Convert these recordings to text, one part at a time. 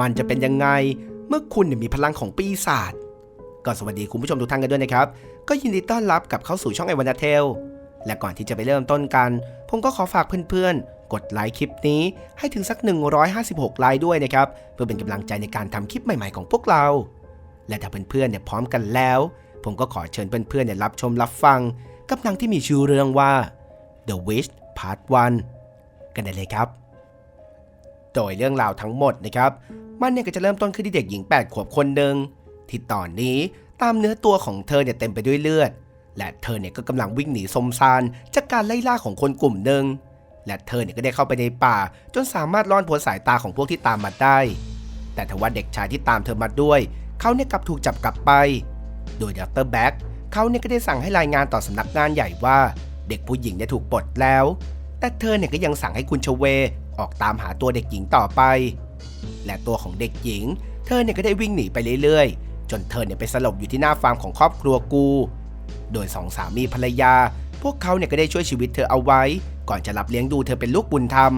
มันจะเป็นยังไงเมื่อคุณมีพลังของปีศาจก็สวัสดีคุณผู้ชมทุกท่านกันด้วยนะครับ ก็ยินดีต้อนรับกับเข้าสู่ช่องไอวันาเทลและก่อนที่จะไปเริ่มต้นกัน ผมก็ขอฝากเพื่อนๆ กดไลค์คลิปนี้ให้ถึงสัก 156 ไลค์ด้วยนะครับ เพื่อเป็นกำลังใจในการทำคลิปใหม่ๆของพวกเรา และถ้าเพื่อนๆเนี่ยพร้อมกันแล้ว ผมก็ขอเชิญเพื่อนๆเนี่ยรับชมรับฟัง กับหนังที่มีชื่อเรื่องว่า The Wish Part 1 กันได้เลยครับ โดยเรื่องราวทั้งหมดนะครับ มันเนี่ยก็จะเริ่มต้นขึ้นที่เด็กหญิง 8 ขวบคนหนึ่งที่ตอนนี้ตามเนื้อตัวของเธอเนี่ยเต็มไปด้วยเลือด และเธอเนี่ยก็กำลังวิ่งหนีสมซานจากการไล่ล่าของคนกลุ่มหนึ่งและเธอเนี่ยก็ได้เข้าไปในป่า จนสามารถล่อนพ้นสายตาของพวกที่ตามมาได้ แต่ทว่าเด็กชายที่ตามเธอมาด้วย เขาเนี่ยกลับถูกจับกลับไป โดยดรแบ็กเขาเนี่ยก็ได้สั่งให้รายงานต่อสำนักงานใหญ่ว่า เด็กผู้หญิงเนี่ยถูกปลดแล้ว แต่เธอเนี่ยก็ยังสั่งให้คุณชเว ออกตามหาตัวเด็กหญิงต่อไป และตัวของเด็กหญิง เธอเนี่ยก็ได้วิ่งหนีไปเรื่อยๆ จนเธอเนี่ยไปสลบอยู่ที่หน้าฟาร์มของครอบครัวกู โดยสองสามีภรรยา พวกเขาเนี่ยก็ได้ช่วยชีวิตเธอเอาไว้ ก่อนจะรับเลี้ยงดูเธอเป็นลูกบุญธรรม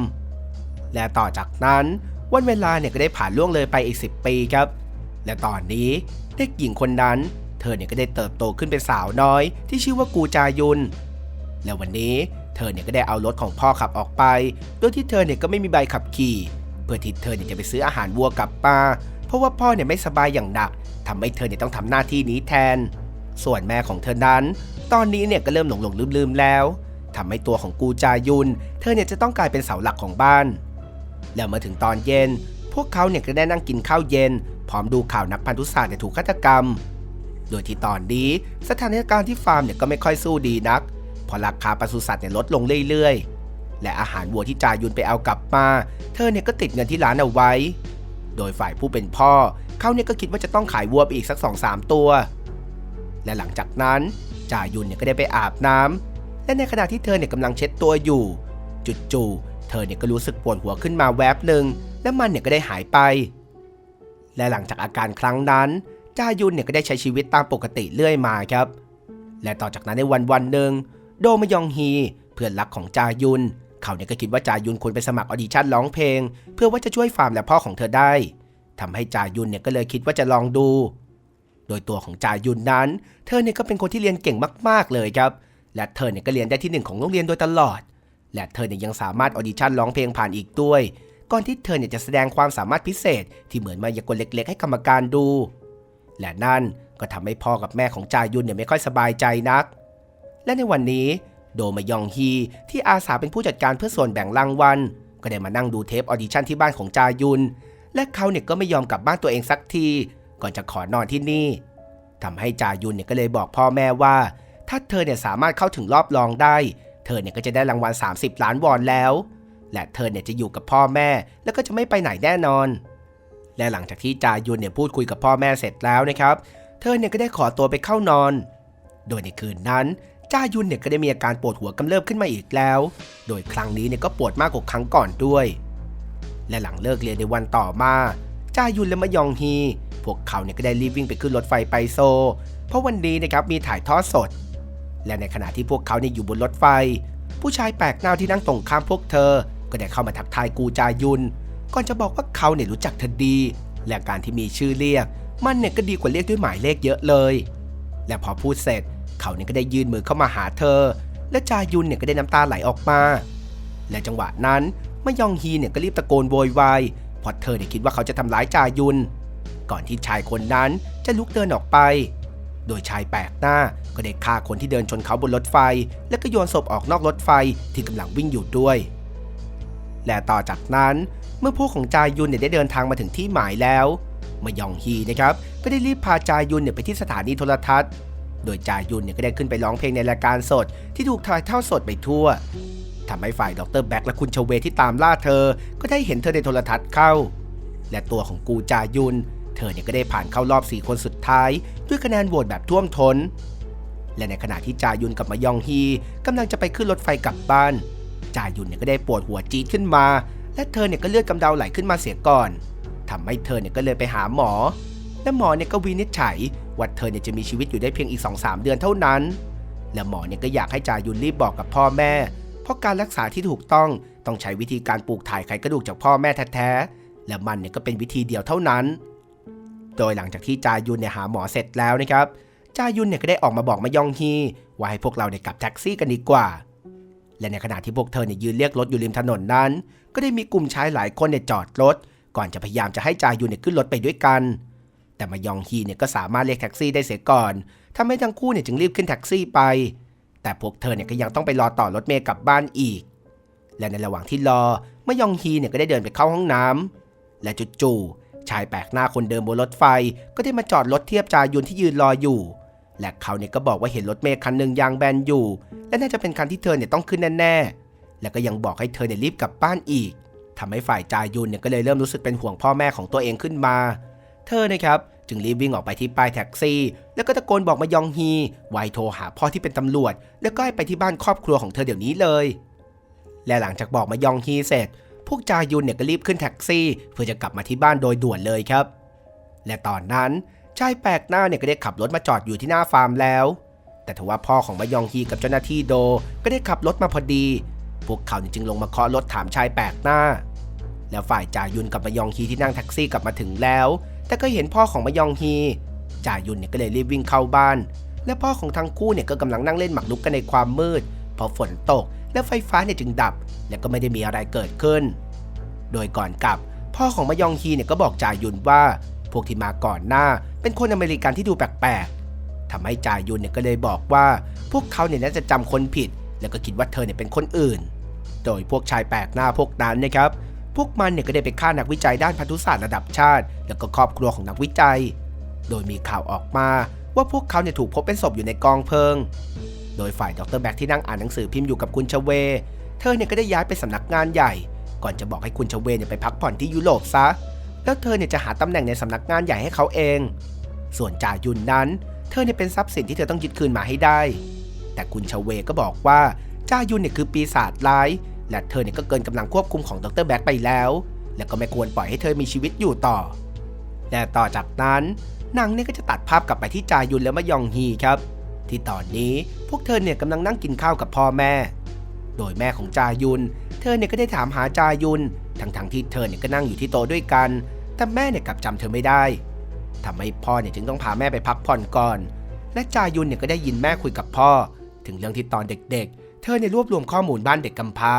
และต่อจากนั้นวันเวลาเนี่ยก็ได้ผ่านล่วงเลยไปอีก 10 ปีครับ และตอนนี้เด็กหญิงคนนั้น เธอเนี่ยก็ได้เติบโตขึ้นเป็นสาวน้อย ที่ชื่อว่ากูจายุน และวันนี้เธอเนี่ยก็ได้เอารถของพ่อขับออกไป โดยที่เธอเนี่ยก็ไม่มีใบขับขี่ พื่อที่เธอเนี่ยจะไปซื้ออาหารวัวกลับมาเพราะว่าพ่อเนี่ยไม่สบายอย่างหนักทำให้เธอเนี่ยต้องทำหน้าที่นี้แทน ส่วนแม่ของเธอนั้น ตอนนี้เนี่ยก็เริ่มหลงหลงลืมลืมแล้วทำให้ตัวของกูจายุน เธอเนี่ยจะต้องกลายเป็นเสาหลักของบ้าน แล้วมื่อถึงตอนเย็น พวกเขาเนี่ยก็ได้นั่งกินข้าวเย็น พร้อมดูข่าวนักพันธุศาสตร์เนี่ยถูกฆาตกรรม โดยที่ตอนนี้สถานการณ์ที่ฟาร์มเนี่ยก็ไม่ค่อยสู้ดีนักเพราะราคาปศุสัตว์เนี่ยลดลงเรื่อยๆ และอาหารวัวที่จายุนไปเอากลับมา เธอเนี่ยก็ติดเงินที่ร้านเอาไว้ โดยฝ่ายผู้เป็นพ่อเขาเนี่ยก็คิดว่าจะต้องขายวัวไปอีกสัก2องสามตัว และหลังจากนั้นจายุนเนี่ยก็ได้ไปอาบน้ำและในขณะที่เธอเนี่ยกำลังเช็ดตัวอยู่ จู่ๆเธอเนี่ยก็รู้สึกปวดหัวขึ้นมาแวบหนึ่งและมันเนี่ยก็ได้หายไป และหลังจากอาการครั้งนั้นจายุนเนี่ยก็ได้ใช้ชีวิตตามปกติเรื่อยมาครับ และต่อจากนั้นในวันวันหนึ่งโดมยองฮีเพื่อนรักของจายุน เขาเนี่ยก็คิดว่าจายุนควรไปสมัครออดิชั่นร้องเพลง เพื่อว่าจะช่วยฟาร์มและพ่อของเธอได้ทำให้จายุนเนี่ยก็เลยคิดว่าจะลองดู โดยตัวของจายุนนั้น เธอเนี่ยก็เป็นคนที่เรียนเก่งมาก ๆเลยครับ และเธอเนี่ยก็เรียนได้ที่หนึ่งของโรงเรียนโดยตลอด และเธอเนี่ยยังสามารถออดิชั่นร้องเพลงผ่านอีกด้วย ก่อนที่เธอเนี่ยจะแสดงความสามารถพิเศษ ที่เหมือนมายากลเล็ก ๆ ให้กรรมการดู และนั่นก็ทำให้พ่อกับแม่ของจายุนเนี่ยไม่ค่อยสบายใจนัก และในวันนี้ โดมยองฮีที่อาสาเป็นผู้จัดการเพื่อส่วนแบ่งรางวัลก็ได้มานั่งดูเทปออดิชั่นที่บ้านของจายุน และเขาเนี่ยก็ไม่ยอมกลับบ้านตัวเองสักที ก่อนจะขอนอนที่นี่ทำให้จายุนเนี่ยก็เลยบอกพ่อแม่ว่า ถ้าเธอเนี่ยสามารถเข้าถึงรอบรองได้ เธอเนี่ยก็จะได้รางวัล 30 ล้านวอนแล้ว และเธอเนี่ยจะอยู่กับพ่อแม่แล้วก็จะไม่ไปไหนแน่นอน และหลังจากที่จายุนเนี่ยพูดคุยกับพ่อแม่เสร็จแล้วนะครับ เธอเนี่ยก็ได้ขอตัวไปเข้านอน โดยในคืนนั้น จ้ายุนเนี่ยก็ได้มีอาการปวดหัวกำเริบขึ้นมาอีกแล้ว โดยครั้งนี้เนี่ยก็ปวดมากกว่าครั้งก่อนด้วย และหลังเลิกเรียนในวันต่อมา จ้ายุนและมะยองฮี พวกเขาเนี่ยก็ได้รีบวิ่งไปขึ้นรถไฟไปโซ เพราะวันนี้นะครับมีถ่ายทอดสด และในขณะที่พวกเขาเนี่ยอยู่บนรถไฟ ผู้ชายแปลกหน้าที่นั่งตรงข้ามพวกเธอ ก็ได้เข้ามาทักทายกูจายุน ก่อนจะบอกว่าเขาเนี่ยรู้จักเธอดี และการที่มีชื่อเรียก มันเนี่ยก็ดีกว่าเรียกด้วยหมายเลขเยอะเลย และพอพูดเสร็จ เขาเนี่ยก็ได้ยื่นมือเข้ามาหาเธอ และจายุนเนี่ยก็ได้น้ำตาไหลออกมา และจังหวะนั้นมยองฮีเนี่ยก็รีบตะโกนโวยวายเพราะเธอเนี่ยคิดว่าเขาจะทำร้ายจายุน ก่อนที่ชายคนนั้นจะลุกเดินออกไป โดยชายแปลกหน้าก็ได้ฆ่าคนที่เดินชนเขาบนรถไฟ และก็โยนศพออกนอกรถไฟที่กำลังวิ่งอยู่ด้วย และต่อจากนั้นเมื่อพวกของจายุนเนี่ยได้เดินทางมาถึงที่หมายแล้วมายองฮีนะครับก็ได้รีบพาจายุนเนี่ยไปที่สถานีโทรทัศน์ โดยจายุนเนี่ยก็ได้ขึ้นไปร้องเพลงในรายการสด ที่ถูกถ่ายทอดสดไปทั่วทำให้ฝ่ายดรแบ็กและคุณชเวที่ตามล่าเธอ ก็ได้เห็นเธอในโทรทัศน์เข้า และตัวของกูจายุน เธอเนี่ยก็ได้ผ่านเข้ารอบ 4 คนสุดท้าย ด้วยคะแนนโหวตแบบท่วมทน้น และในขณะที่จายุนกับมายองฮีกำลังจะไปขึ้นรถไฟกลับบ้าน จายุนเนี่ยก็ได้ปวดหัวจี๊ดขึ้นมา และเธอเนี่ยก็เลือดกำเดาไหลขึ้นมาเสียก่อนทำให้เธอเนี่ยก็เลยไปหาหมอ และหมอเนี่ยก็วินิจฉัย ว่าเธอเนี่ยจะมีชีวิตอยู่ได้เพียงอีก 2-3 เดือนเท่านั้น และหมอเนี่ยก็อยากให้จายุนรีบบอกกับพ่อแม่ เพราะการรักษาที่ถูกต้องต้องใช้วิธีการปลูกถ่ายไขกระดูกจากพ่อแม่แท้ๆและมันเนี่ยก็เป็นวิธีเดียวเท่านั้น โดยหลังจากที่จายุนเนี่ยหาหมอเสร็จแล้วนะครับจายุนเนี่ยก็ได้ออกมาบอกมายองฮีว่าให้พวกเราเนี่ยกลับแท็กซี่กันดีกว่า และในขณะที่พวกเธอเนี่ยยืนเรียกรถอยู่ริมถนนนั้น ก็ได้มีกลุ่มชายหลายคนเนี่ยจอดรถ ก่อนจะพยายามจะให้จายุนเนี่ยขึ้นรถไปด้วยกัน แต่มายองฮีเนี่ยก็สามารถเรียกแท็กซี่ได้เสียก่อนทำให้ทั้งคู่เนี่ยจึงรีบขึ้นแท็กซี่ไป แต่พวกเธอเนี่ยก็ยังต้องไปรอต่อรถเมล์กลับบ้านอีก และในระหว่างที่รอมายองฮีเนี่ยก็ได้เดินไปเข้าห้องน้ำและจู่ๆชายแปลกหน้าคนเดิมบนรถไฟก็ได้มาจอดรถเทียบจายุนที่ยืนรออยู่ และเขาเนี่ยก็บอกว่าเห็นรถเมล์คันหนึ่งยางแบนอยู่ และน่าจะเป็นคันที่เธอเนี่ยต้องขึ้นแน่ๆและก็ยังบอกให้เธอเนี่ยรีบกลับบ้านอีกทำให้ฝ่ายจายุนเนี่ยก็เลยเริ่มรู้สึกเป็นห่วงพ่อแม่ของตัวเองขึ้นมา เธอนะครับจึงรีบวิ่งออกไปที่ป้ายแท็กซี่ แล้วก็ตะโกนบอกมายองฮีไวโทรหาพ่อที่เป็นตำรวจ แล้วก็ให้ไปที่บ้านครอบครัวของเธอเดี๋ยวนี้เลย และหลังจากบอกมายองฮีเสร็จ พวกจายุนเนี่ยก็รีบขึ้นแท็กซี่ เพื่อจะกลับมาที่บ้านโดยด่วนเลยครับ และตอนนั้นชายแปลกหน้าเนี่ยก็ได้ขับรถมาจอดอยู่ที่หน้าฟาร์มแล้ว แต่ทว่าพ่อของมายองฮีกับเจ้าหน้าที่โดก็ได้ขับรถมาพอดี พวกเขาจึงลงมาเคาะรถถามชายแปลกหน้า แล้วฝ่ายจายุนกับมายองฮีที่นั่งแท็กซี่กลับมาถึงแล้ว แต่ก็เห็นพ่อของมายองฮีจ่ายุนเนี่ยก็เลยรีบวิ่งเข้าบ้าน และพ่อของทั้งคู่เนี่ยก็กำลังนั่งเล่นหมากรุกกันในความมืดพอฝนตกและไฟฟ้าเนี่ยจึงดับ และก็ไม่ได้มีอะไรเกิดขึ้น โดยก่อนกลับ พ่อของมายองฮีเนี่ยก็บอกจ่ายุนว่า พวกที่มาก่อนหน้า เป็นคนอเมริกันที่ดูแปลกๆทำให้จ่ายุนเนี่ยก็เลยบอกว่า พวกเขาเนี่ยน่าจะจำคนผิด แล้วก็คิดว่าเธอเนี่ยเป็นคนอื่น โดยพวกชายแปลกหน้าพวกนั้นนะครับ พวกมันเนี่ยก็ได้ไปฆ่านักวิจัยด้านพันธุศาสตร์ระดับชาติ แล้วก็ครอบครัวของนักวิจัย โดยมีข่าวออกมาว่าพวกเขาเนี่ยถูกพบเป็นศพอยู่ในกองเพลิง โดยฝ่ายดรแบ็กที่นั่งอ่านหนังสือพิมพ์อยู่กับคุณชเว เธอเนี่ยก็ได้ย้ายไปสำนักงานใหญ่ ก่อนจะบอกให้คุณชเวเนี่ยไปพักผ่อนที่ยุโรปซะ แล้วเธอเนี่ยจะหาตำแหน่งในสำนักงานใหญ่ให้เขาเอง ส่วนจายุนนั้น เธอเนี่ยเป็นทรัพย์สินที่เธอต้องยึดคืนมาให้ได้ แต่คุณชเวก็บอกว่าจายุนเนี่ยคือปีศาจร้าย และเธอเนี่ยก็เกินกำลังควบคุมของดรแบ็กไปแล้ว แล้วก็ไม่ควรปล่อยให้เธอมีชีวิตอยู่ต่อ และต่อจากนั้นนังเนี่ยก็จะตัดภาพกลับไปที่จายุนและมะยองฮีครับ ที่ตอนนี้พวกเธอเนี่ยกำลังนั่งกินข้าวกับพ่อแม่ โดยแม่ของจายุน เธอเนี่ยก็ได้ถามหาจายุน ทั้งๆทที่เธอเนี่ยก็นั่งอยู่ที่โต๊ะด้วยกัน แต่แม่เนี่ยกลับจำเธอไม่ได้ทำให้พ่อเนี่ยจึงต้องพาแม่ไปพักผ่อนก่อน และจายุนเนี่ยก็ได้ยินแม่คุยกับพ่อ ถึงเรื่องที่ตอนเด็กๆ ธอเนี่ยรวบรวมข้อมูลบ้านเด็กกำพร้า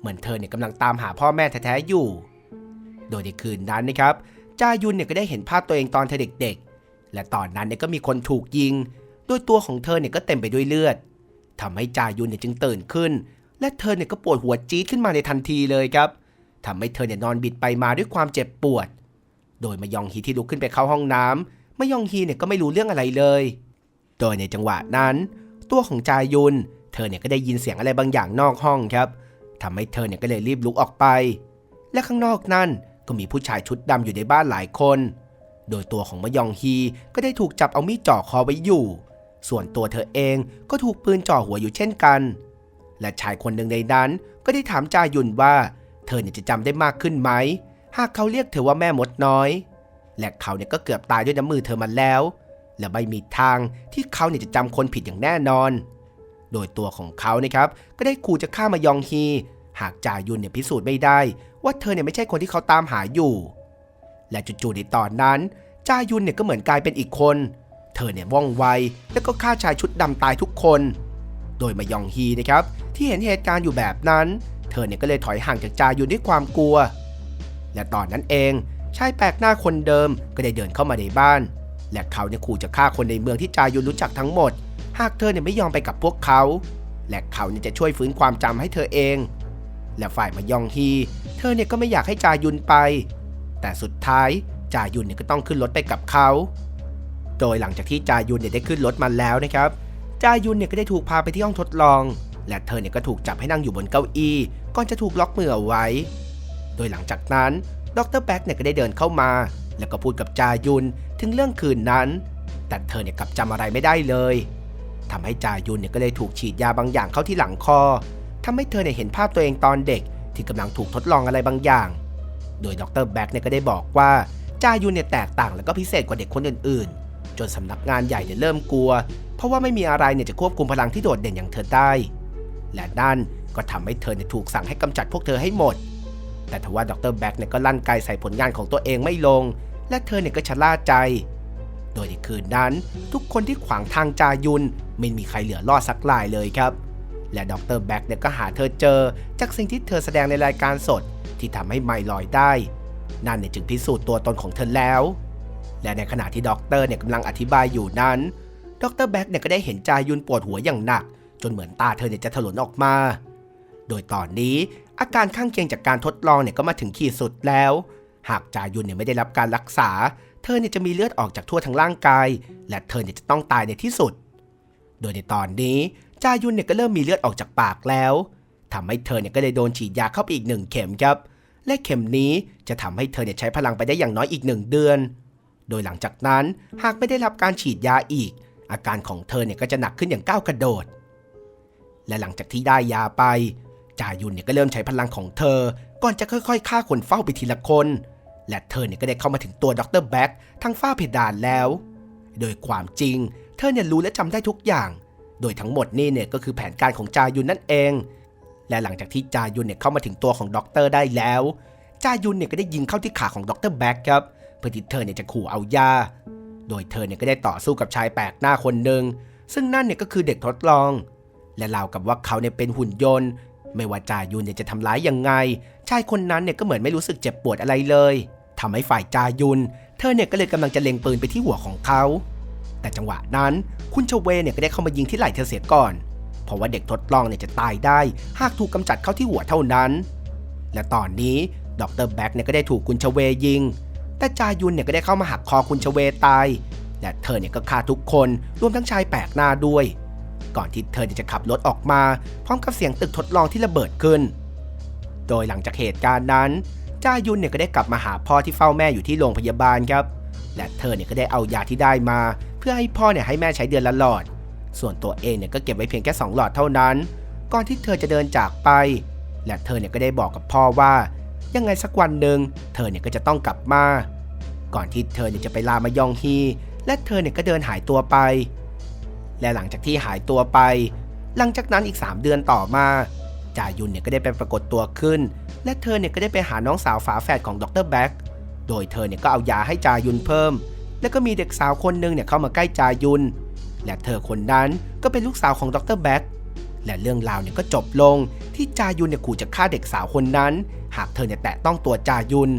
เหมือนเธอเนี่ยกำลังตามหาพ่อแม่แท้ๆอยู่ โดยในคืนนั้นนะครับจายุนเนี่ยก็ได้เห็นภาพตัวเองตอนเธอเด็กๆ และตอนนั้นเนี่ยก็มีคนถูกยิงโดยตัวของเธอเนี่ยก็เต็มไปด้วยเลือดทำให้จายุนเนี่ยจึงตื่นขึ้น และเธอเนี่ยก็ปวดหัวจี๊ดขึ้นมาในทันทีเลยครับทำให้เธอเนี่ยนอนบิดไปมาด้วยความเจ็บปวด โดยมายองฮีที่ลุกขึ้นไปเข้าห้องน้ำมายองฮีเนี่ยก็ไม่รู้เรื่องอะไรเลย โดยในจังหวะนั้น ตัวของจายุน เธอเนี่ยก็ได้ยินเสียงอะไรบางอย่างนอกห้องครับทำให้เธอเนี่ยก็เลยรีบลุกออกไป และข้างนอกนั่นก็มีผู้ชายชุดดำอยู่ในบ้านหลายคน โดยตัวของมายองฮีก็ได้ถูกจับเอามีดจ่อคอไว้อยู่ ส่วนตัวเธอเองก็ถูกปืนจ่อหัวอยู่เช่นกัน และชายคนหนึ่งในนั้นก็ได้ถามจายุนว่า เธอเนี่ยจะจำได้มากขึ้นไหม หากเขาเรียกเธอว่าแม่มดน้อย และเขาเนี่ยก็เกือบตายด้วยน้ำมือเธอมาแล้ว และไม่มีทางที่เขาเนี่ยจะจำคนผิดอย่างแน่นอน โดยตัวของเขานะครับก็ได้ขู่จะฆ่ามายองฮี หากจายุนเนี่ยพิสูจน์ไม่ได้ ว่าเธอเนี่ยไม่ใช่คนที่เขาตามหาอยู่ และจู่ๆในตอนนั้นจายุนเนี่ยก็เหมือนกลายเป็นอีกคน เธอเนี่ยว่องไวแล้วก็ฆ่าชายชุดดำตายทุกคน โดยมายองฮีนะครับที่เห็นเหตุการณ์อยู่แบบนั้น เธอเนี่ยก็เลยถอยห่างจากจายุนด้วยความกลัว และตอนนั้นเองชายแปลกหน้าคนเดิมก็ได้เดินเข้ามาในบ้าน และเขาเนี่ยขู่จะฆ่าคนในเมืองที่จายุนรู้จักทั้งหมด หากเธอเนี่ยไม่ยอมไปกับพวกเขา และเขาเนี่ยจะช่วยฟื้นความจำให้เธอเอง และฝ่ายมายองฮี เธอเนี่ยก็ไม่อยากให้จายุนไป แต่สุดท้ายจายุนเนี่ยก็ต้องขึ้นรถไปกับเขา โดยหลังจากที่จายุนเนี่ยได้ขึ้นรถมาแล้วนะครับ จายุนเนี่ยก็ได้ถูกพาไปที่ห้องทดลอง และเธอเนี่ยก็ถูกจับให้นั่งอยู่บนเก้าอี้ก่อนจะถูกล็อกมือเอาไว้ โดยหลังจากนั้นดรแบ็กเนี่ยก็ได้เดินเข้ามา แล้วก็พูดกับจายุนถึงเรื่องคืนนั้น แต่เธอเนี่ยกลับจำอะไรไม่ได้เลย ทำให้จายุนเนี่ยก็เลยถูกฉีดยาบางอย่างเข้าที่หลังคอทำให้เธอเนี่ยเห็นภาพตัวเองตอนเด็ก ที่กำลังถูกทดลองอะไรบางอย่าง โดยดรแบ็กเนี่ยก็ได้บอกว่าจายุนเนี่ยแตกต่างและก็พิเศษกว่าเด็กคนอื่นๆ จนสำนักงานใหญ่เนี่ยเริ่มกลัว เพราะว่าไม่มีอะไรเนี่ยจะควบคุมพลังที่โดดเด่นอย่างเธอได้ และนั่นก็ทำให้เธอเนี่ยถูกสั่งให้กำจัดพวกเธอให้หมด แต่ทว่าดรแบ็กเนี่ยก็ลั่นไกใส่ผลงานของตัวเองไม่ลง และเธอเนี่ยก็ชะล่าใจ โดยในคืนนั้น ทุกคนที่ขวางทางจายุน ไม่มีใครเหลือรอดสักรายเลยครับ และดรแบ็กเนี่ยก็หาเธอเจอ จากสิ่งที่เธอแสดงในรายการสด ที่ทำให้ไม่ลอยได้ นั่นเนี่ยจึงพิสูจน์ตัวตนของเธอแล้ว และในขณะที่ด็อกเตอร์เนี่ยกำลังอธิบายอยู่นั้น ดรแบ็กเนี่ยก็ได้เห็นจายุนปวดหัวอย่างหนัก จนเหมือนตาเธอเนี่ยจะถลนออกมา โดยตอนนี้อาการข้างเคียงจากการทดลองเนี่ยก็มาถึงขีดสุดแล้ว หากจายุนเนี่ยไม่ได้รับการรักษา เธอเนี่ยจะมีเลือดออกจากทั่วทั้งร่างกาย และเธอเนี่ยจะต้องตายในที่สุด โดยในตอนนี้จายุนเนี่ยก็เริ่มมีเลือดออกจากปากแล้วทำให้เธอเนี่ยก็ได้โดนฉีดยาเข้าไปอีกหนึ่งเข็มครับ และเข็มนี้จะทำให้เธอเนี่ยใช้พลังไปได้อย่างน้อยอีกหนึ่งเดือน โดยหลังจากนั้นหากไม่ได้รับการฉีดยาอีก อาการของเธอเนี่ยก็จะหนักขึ้นอย่างก้าวกระโดด และหลังจากที่ได้ยาไปจายุนเนี่ยก็เริ่มใช้พลังของเธอ ก่อนจะค่อยๆฆ่าคนเฝ้าไปทีละคน และเธอเนี่ยก็ได้เข้ามาถึงตัวดรแบ็กทางฝ้าเพดานแล้ว โดยความจริง เธอเนี่ยรู้และจำได้ทุกอย่าง โดยทั้งหมดนี่เนี่ยก็คือแผนการของจายุนนั่นเอง และหลังจากที่จายุนเนี่ยเข้ามาถึงตัวของด็อกเตอร์ได้แล้ว จายุนเนี่ยก็ได้ยิงเข้าที่ขาของดรแบ็กครับเพื่อที่เธอเนี่ยจะขู่เอายา โดยเธอเนี่ยก็ได้ต่อสู้กับชายแปลกหน้าคนหนึ่งซึ่งนั่นเนี่ยก็คือเด็กทดลอง และราวกับว่าเขาเนี่ยเป็นหุ่นยนต์ ไม่ว่าจายุนเนี่ยจะทำร้ายยังไง ชายคนนั้นเนี่ยก็เหมือนไม่รู้สึกเจ็บปวดอะไรเลยทำให้ฝ่ายจายุน เธอเนี่ยก็เลยกำลังจะเล็งปืนไปที่หัวของเขา แต่จังหวะนั้นคุณชเวเนี่ยก็ได้เข้ามายิงที่ไหล่เธอเสียก่อน เพราะว่าเด็กทดลองเนี่ยจะตายได้ หากถูกกำจัดเข้าที่หัวเท่านั้น และตอนนี้ดรแบ็กเนี่ยก็ได้ถูกคุณชเวยิง แต่จายุนเนี่ยก็ได้เข้ามาหักคอคุณชเวตาย และเธอเนี่ยก็ฆ่าทุกคนรวมทั้งชายแปลกหน้าด้วย ก่อนที่เธอจะขับรถออกมา พร้อมกับเสียงตึกทดลองที่ระเบิดขึ้น โดยหลังจากเหตุการณ์นั้นจายุนเนี่ยก็ได้กลับมาหาพ่อที่เฝ้าแม่อยู่ที่โรงพยาบาลครับ และเธอเนี่ยก็ได้เอายาที่ได้มา เพื่อให้พ่อเนี่ยให้แม่ใช้เดือนละหลอด ส่วนตัวเองเนี่ยก็เก็บไว้เพียงแค่สองหลอดเท่านั้น ก่อนที่เธอจะเดินจากไป และเธอเนี่ยก็ได้บอกกับพ่อว่า ยังไงสักวันหนึ่งเธอเนี่ยก็จะต้องกลับมา ก่อนที่เธอเนี่ยจะไปลามายองฮี และเธอเนี่ยก็เดินหายตัวไป และหลังจากที่หายตัวไป หลังจากนั้นอีก 3 เดือนต่อมาจายุนเนี่ยก็ได้ไปปรากฏตัวขึ้น และเธอเนี่ยก็ได้ไปหาน้องสาวฝาแฝดของดรแบ็กโดยเธอเนี่ยก็เอายาให้จายุนเพิ่ม แล้วก็มีเด็กสาวคนหนึ่งเนี่ยเข้ามาใกล้จายุน และเธอคนนั้นก็เป็นลูกสาวของดรแบ็กและเรื่องราวเนี่ยก็จบลงที่จายุนเนี่ยขู่จะฆ่าเด็กสาวคนนั้น หากเธอเนี่ยแตะต้องตัวจายุน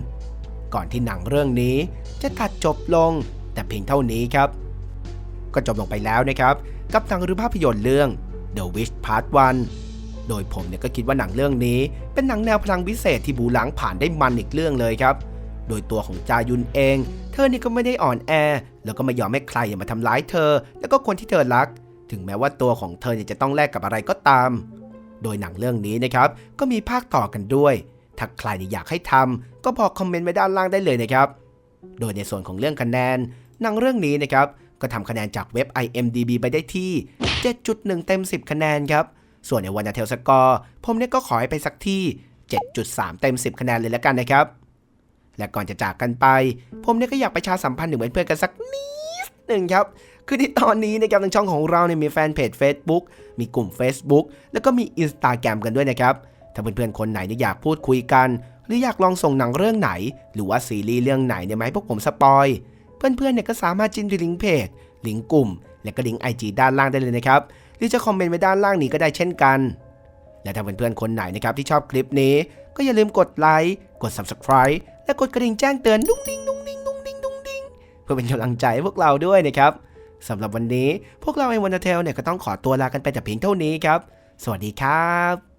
ก่อนที่หนังเรื่องนี้จะตัดจบลง แต่เพียงเท่านี้ครับ ก็จบลงไปแล้วนะครับ กับหนังหรือภาพยนตร์เรื่อง The Wish Part 1 โดยผมเนี่ยก็คิดว่าหนังเรื่องนี้ เป็นหนังแนวพลังวิเศษที่บูหลังผ่านได้มันอีกเรื่องเลยครับ โดยตัวของจายุนเอง เธอนี่ก็ไม่ได้อ่อนแอ แล้วก็ไม่ยอมให้ใครมาทำร้ายเธอ แล้วก็คนที่เธอรัก ถึงแม้ว่าตัวของเธอเนี่ยจะต้องแลกกับอะไรก็ตาม โดยหนังเรื่องนี้นะครับ ก็มีภาคต่อกันด้วย ถ้าใครเนี่ยอยากให้ทำก็บอกคอมเมนต์ไว้ด้านล่างได้เลยนะครับ โดยในส่วนของเรื่องคะแนนหนังเรื่องนี้นะครับ ก็ทำคะแนนจากเว็บ IMDB ไปได้ที่ 7.1 เต็ม 10 คะแนนครับ ส่วนในวันนาเทลสกอร์ผมเนี่ยก็ขอให้ไปสักที่ 7.3 เต็ม 10 คะแนนเลยแล้วกันนะครับ และก่อนจะจากกันไป ผมเนี่ยก็อยากประชาสัมพันธ์ถึงเพื่อนๆกันสักนิดหนึ่งครับ คือที่ตอนนี้นะครับทางช่องของเราเนี่ยมีแฟนเพจ Facebook มีกลุ่ม Facebook แล้วก็มี Instagram กันด้วยนะครับ ถ้าเพื่อนๆคนไหนเนี่ยอยากพูดคุยกัน หรืออยากลองส่งหนังเรื่องไหน หรือว่าซีรีส์เรื่องไหนเนี่ยมาให้พวกผมสปอย เพื่อนๆเนี่ยก็สามารถจิ้มที่ลิงก์เพจ ลิงก์กลุ่ม และก็ลิงก์ไอจีด้านล่างได้เลยนะครับ หรือจะคอมเมนต์ไว้ด้านล่างนี้ก็ได้เช่นกัน และถ้าเพื่อนๆคนไหนนะครับที่ชอบคลิปนี้ ก็อย่าลืมกดไลค์ กด Subscribe และกดกระดิ่งแจ้งเตือนดุ้งดิ้งดุ้งดิ้งดุ้งดิ้งดุ้งดิ้งเพื่อเป็นกำลังใจให้พวกเราด้วยนะครับสำหรับวันนี้พวกเราไอวันเทลเนี่ยก็ต้องขอตัวลากันไปแต่เพียงเท่านี้ครับ สวัสดีครับ